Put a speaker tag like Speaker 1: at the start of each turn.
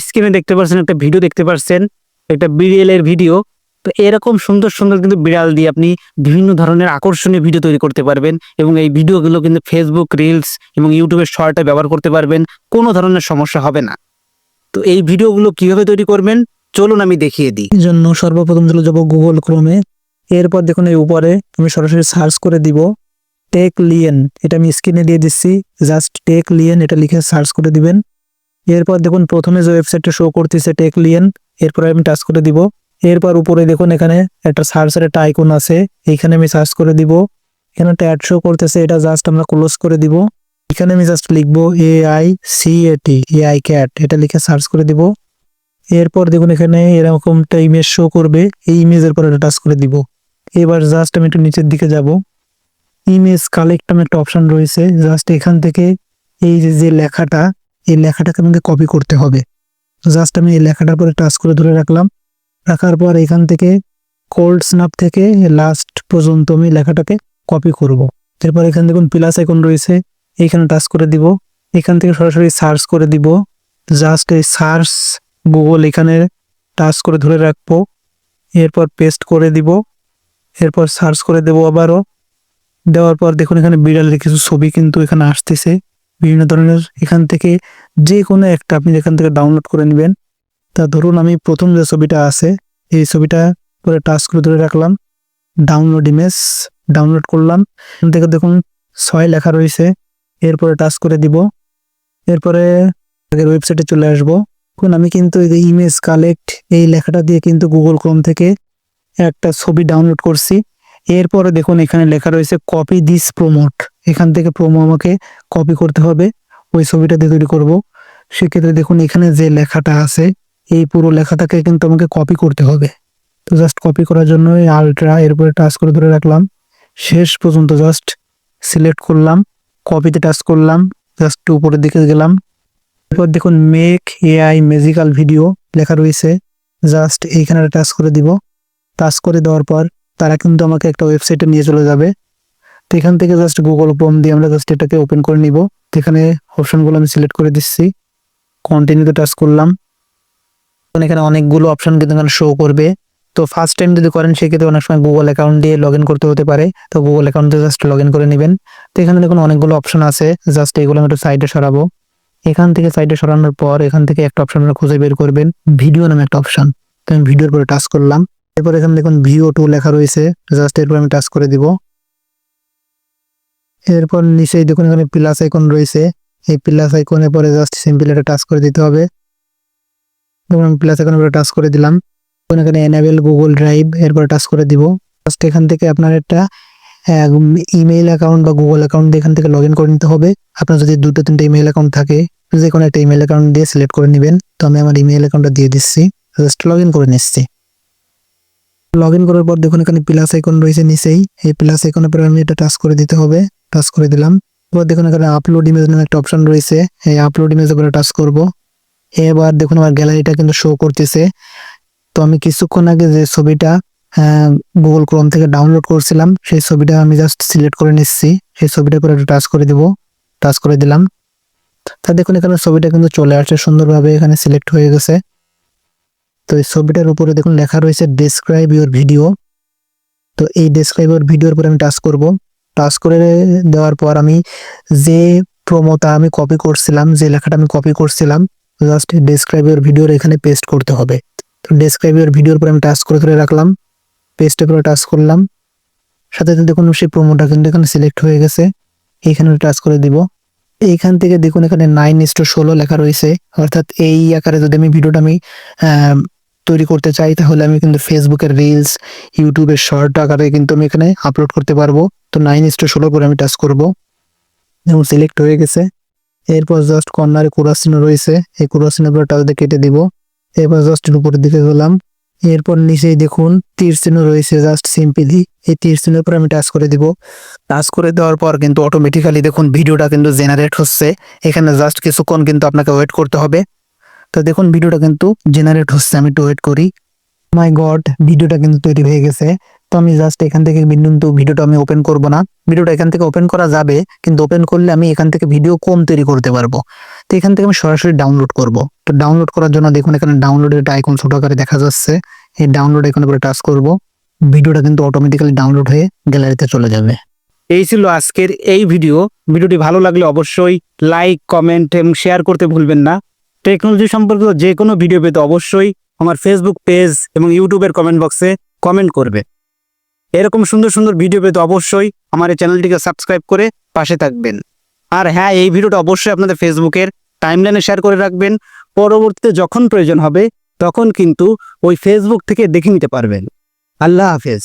Speaker 1: স্ক্রিনে দেখতে পাচ্ছেন একটা ভিডিও দেখতে পাচ্ছেন একটা বিড়ালের ভিডিও তো এরকম সুন্দর সুন্দর কিন্তু বিড়াল দিয়ে আপনি বিভিন্ন ধরনের আকর্ষণীয় ভিডিও তৈরি করতে পারবেন এবং এই ভিডিওগুলো কিন্তু ফেসবুক রিলস এবং ইউটিউবের শর্টে ব্যবহার করতে পারবেন, কোনো ধরনের সমস্যা হবে না। তো এই ভিডিওগুলো কীভাবে তৈরি করবেন? চলুন আমি দেখিয়ে দিই।
Speaker 2: জন্য সর্বপ্রথম চলে যাব গুগল ক্রোমে এরপর দেখুন এই উপরে আমি সরাসরি সার্চ করে দিব টেক লিয়েন এটা আমি স্ক্রিনে দিয়ে দিচ্ছি। জাস্ট টেক লিয়েন এটা লিখে সার্চ করে দিবেন। এরপর দেখুন প্রথমে যে ওয়েবসাইটটা শো করতেছে টেক লিয়েন এরপর আমি টাচ করে দিব। এরপর উপরে দেখুন এখানে একটা সার্চের একটা আইকন আছে এইখানে আমি সার্চ করে দিব। এখানে একটা অ্যাড শো করতেছে, এটা জাস্ট আমরা ক্লোজ করে দিব। এখানে আমি জাস্ট লিখব A I C A T A I cat এটা লিখে সার্চ করে দিব। এরপর দেখুন এখানে এরকম একটা ইমেজ শো করবে, এই ইমেজের পর এটা টাচ করে দিব। এবার জাস্ট আমি একটু নিচের দিকে যাব। ইমেজ কালেক্ট নামে একটা অপশন রয়েছে জাস্ট এখান থেকে এই যে লেখাটা এই লেখাটাকে আমাকে কপি করতে হবে। জাস্ট আমি এই লেখাটার পরে টাচ করে ধরে রাখলাম। রাখার পর এখান থেকে কোল্ড স্ন্যাপ থেকে লাস্ট পর্যন্ত আমি লেখাটাকে কপি করব। এরপর এখান দেখুন প্লাস আইকন রয়েছে। এইখানে টাচ করে দিব। এখান থেকে সরাসরি সার্চ করে দিব। জাস্ট এই সার্চ গুগল এখানে টাচ করে ধরে রাখব। এরপর পেস্ট করে দিব। এরপর সার্চ করে দেব আবারও। দেওয়ার পর দেখুন এখানে বিড়ালের কিছু ছবি কিন্তু এখানে আসতেছে। বিভিন্ন ধরনের এখান থেকে যে কোনো একটা আপনি এখান থেকে ডাউনলোড করে নেবেন। তা ধরুন আমি প্রথম যে ছবিটা আছে, এই ছবিটা পরে টাচ করে ধরে রাখলাম ডাউনলোড ইমেজ ডাউনলোড করলাম। এখান থেকে দেখুন ছয় লেখা রয়েছে, এরপরে টাচ করে দিব, এরপরে আগের ওয়েবসাইটে চলে আসব। এখন আমি কিন্তু ইমেজ কালেক্ট এই লেখাটা দিয়ে কিন্তু গুগল ক্রোম থেকে একটা ছবি ডাউনলোড করছি। এরপরে দেখুন এখানে লেখা রয়েছে কপি দিস প্রমোট এখান থেকে প্রোমো আমাকে কপি করতে হবে। ওই ছবিটা দিয়ে তৈরি করব। সেক্ষেত্রে দেখুন, এখানে যে লেখাটা আছে, এই পুরো লেখাটাকে কিন্তু আমাকে কপি করতে হবে। তো জাস্ট কপি করার জন্য এই আলট্রা এরপরে টাচ করে ধরে রাখলাম। শেষ পর্যন্ত জাস্ট সিলেক্ট করলাম কপিতে টাচ করলাম জাস্ট উপরের দিকে গেলাম। এরপর দেখুন মেক এআই ম্যাজিক্যাল ভিডিও লেখা রয়েছে। জাস্ট এইখানে টাচ করে দিব। টাচ করে দেওয়ার পর তারা কিন্তু আমাকে একটা ওয়েবসাইটে নিয়ে চলে যাবে। তো এখান থেকে জাস্ট গুগল ক্রোম দিয়ে আমরা জাস্ট এটাকে ওপেন করে নিব। তো এখানে অপশনগুলো আমি সিলেক্ট করে দিচ্ছি। কন্টিনিউতে টাচ করলাম। এখানে অনেকগুলো অপশন কিন্তু এখানে শো করবে। তো ফার্স্ট টাইম যদি করেন, সেক্ষেত্রে অনেক সময় গুগল অ্যাকাউন্ট দিয়ে লগ করতে হতে পারে। তো গুগল অ্যাকাউন্টে জাস্ট লগ করে নেবেন। তো এখানে দেখুন অনেকগুলো অপশন আছে। জাস্ট এগুলো আমি একটু সাইডে সরাবো। এখান থেকে সাইডে সরানোর পর এখান থেকে একটা অপশন খুঁজে বের করবেন। ভিডিও নামে একটা অপশন তো আমি ভিডিওর পরে টাচ করলাম। এরপর এখানে দেখুন ভিও টু লেখা রয়েছে। জাস্ট এরপর আমি টাচ করে দিব। এরপর নিচেই দেখুন এখানে প্লাস আইকন রয়েছে। এই প্লাস আইকনের পরে জাস্ট সিম্পল এটা টাচ করে দিতে হবে। দেখুন আমি প্লাস আইকনের পরে টাচ করে দিলাম। এখানে এনাবেল গুগল ড্রাইভ এরপরে টাচ করে দিব। জাস্ট এখান থেকে আপনার একটা ইমেইল অ্যাকাউন্ট বা গুগল অ্যাকাউন্ট এখান থেকে লগ ইন করে নিতে হবে। আপনার যদি দুটো তিনটে ইমেইল অ্যাকাউন্ট থাকে, যে কোনো একটা ইমেইল অ্যাকাউন্ট দিয়ে সিলেক্ট করে নেবেন। তো আমি আমার ইমেইল অ্যাকাউন্টটা দিয়ে দিচ্ছি। জাস্ট লগ করে নিচ্ছি। লগ করার পর দেখুন এখানে প্লাস আইকন রয়েছে নিচেই। এই প্লাস আইকনের পরে আমি এটা টাচ করে দিতে হবে। টাচ করে দিলাম। এবার দেখুন এখানে আপলোড ইমেজ নামে একটা অপশন রয়েছে। এই আপলোড ইমেজের উপরে টাচ করব। এবার দেখুন আমার গ্যালারিটা কিন্তু শো করতেছে। তো আমি কিছুক্ষণ আগে যে ছবিটা গুগল ক্রোম থেকে ডাউনলোড করছিলাম, সেই ছবিটা আমি জাস্ট সিলেক্ট করে নিচ্ছি। সেই ছবিটার পরে টাচ করে দিব। টাচ করে দিলাম। তা দেখুন এখানে ছবিটা কিন্তু চলে আসছে সুন্দরভাবে, এখানে সিলেক্ট হয়ে গেছে। তো এই ছবিটার উপরে দেখুন লেখা রয়েছে ডেসক্রাইব ইউর ভিডিও তো এই ডেসক্রাইব ইউর ভিডিওর উপরে আমি টাচ করব। টাচ করে দেওয়ার পর আমি যে প্রোমোটা আমি কপি করছিলাম, যে লেখাটা আমি কপি করছিলাম জাস্ট ডেসক্রাইব ইউর ভিডিওর এখানে পেস্ট করতে হবে। তো ডেসক্রাইব ইউর ভিডিওর উপরে আমি টাচ করে ধরে রাখলাম পেস্টের উপরে টাচ করলাম। সাথে সাথে দেখুন সেই প্রোমোটা কিন্তু এখানে সিলেক্ট হয়ে গেছে এইখানে টাচ করে দিব। এইখান থেকে দেখুন এখানে নাইন ইস্টো ষোলো লেখা রয়েছে, অর্থাৎ এই আকারে যদি আমি ভিডিওটা আমি তৈরি করতে চাই, তাহলে আমি কিন্তু ফেসবুকের রিলস ইউটিউবের শর্ট আকারে কিন্তু আমি এখানে আপলোড করতে পারব। তো নাইন ইস্টো ষোলো করে আমি টাচ করব। যেমন সিলেক্ট হয়ে গেছে। এরপর জাস্ট কর্নারে কুরাসিনো রয়েছে। এই কুরাসিনোর উপরে টাচ দিয়ে কেটে দিব। এরপর জাস্ট উপরের দিকে গেলাম। এরপর নিচেই দেখুন, তীর চিহ্ন রয়েছে জাস্ট সিম্পলি এই তীর চিহ্নের উপর আমি টাচ করে দিব। টাচ করে দেওয়ার পর কিন্তু অটোমেটিক্যালি দেখুন, ভিডিওটা কিন্তু জেনারেট হচ্ছে। এখানে জাস্ট কিছুক্ষণ কিন্তু আপনাকে ওয়েট করতে হবে। তো দেখুন, ভিডিওটা কিন্তু জেনারেট হচ্ছে। আমি একটু ওয়েট করি। মাই গড ভিডিওটা কিন্তু তৈরি হয়ে গেছে। তো আমি জাস্ট এখান থেকে কিন্তু ভিডিওটা আমি ওপেন করব না। ভিডিওটা এখান থেকে ওপেন করা যাবে, কিন্তু ওপেন করলে আমি এখান থেকে ভিডিও কম তৈরি করতে পারব। তো এখান থেকে আমি সরাসরি ডাউনলোড করব। তো ডাউনলোড করার জন্য দেখুন এখানে ডাউনলোডের একটা আইকন ছোট আকারে দেখা যাচ্ছে। এই ডাউনলোড আইকনের উপরে টাচ করব। ভিডিওটা কিন্তু অটোমেটিক্যালি ডাউনলোড হয়ে গ্যালারিতে চলে যাবে।
Speaker 1: এই ছিল আজকের এই ভিডিও ভিডিওটি ভালো লাগলে অবশ্যই লাইক কমেন্ট এবং শেয়ার করতে ভুলবেন না। টেকনোলজি সম্পর্কিত যে কোনো ভিডিও পেতে অবশ্যই আমার ফেসবুক পেজ এবং ইউটিউবের কমেন্ট বক্সে কমেন্ট করবে। এরকম সুন্দর সুন্দর ভিডিও পেতে অবশ্যই আমার এই চ্যানেলটিকে সাবস্ক্রাইব করে পাশে থাকবেন। আর হ্যাঁ এই ভিডিওটা অবশ্যই আপনাদের ফেসবুকের টাইমলাইনে শেয়ার করে রাখবেন। পরবর্তীতে যখন প্রয়োজন হবে, তখন কিন্তু ওই ফেসবুক থেকে দেখে নিতে পারবেন। আল্লাহ হাফেজ।